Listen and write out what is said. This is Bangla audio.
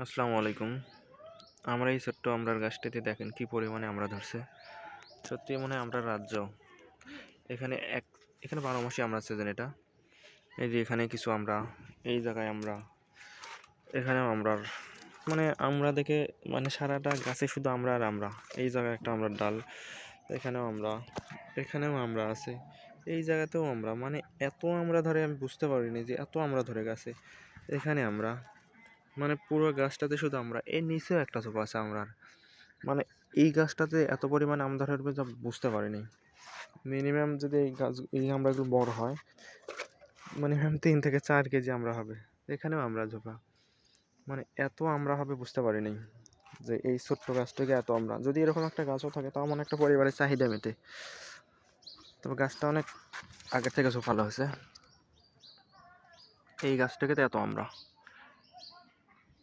আসসালামু আলাইকুম। আমরা এই ছোট্ট আমরার গাছটিতে দেখেন কি পরিমাণে আমরা ধরছে। সত্যি মনে আমরা রাজ্য। এখানে এক, এখানে বারো মাসে আমরা সিজন এটা। এই যে এখানে কিছু আমরা, এই জায়গায় আমরা, এখানেও আমরা মানে আমরা দেখে মানে সারাটা গাছে শুধু আমরা আর আমরা। এই জায়গায় একটা আমরা ডাল, এখানেও আমরা এখানেও আমরা আছে। এই জায়গাতেও আমরা মানে এত আমরা ধরে আমি বুঝতে পারিনি যে এত আমরা ধরে গাছে। এখানে আমরা মানে পুরো গাছটাতে শুধু আমরা, এর নিচেও একটা ঝোপ আছে আমরার। মানে এই গাছটাতে এত পরিমাণ আম ধরবে যা বুঝতে পারিনি। মিনিমাম যদি এই গাছ, এই আমড়াগুলো বড় হয় মিনিমাম তিন থেকে চার কেজি আমরা হবে। এখানেও আমরা ঝোপা। মানে এত আমরা হবে বুঝতে পারিনি যে এই ছোট্ট গাছটাকে এত আমরা। যদি এরকম একটা গাছও থাকে, তাও মনে একটা পরিবারের চাহিদা মেটে। তবে গাছটা অনেক আগের থেকে ঝোপালো হয়েছে। এই গাছটাকে তো এত আমরা।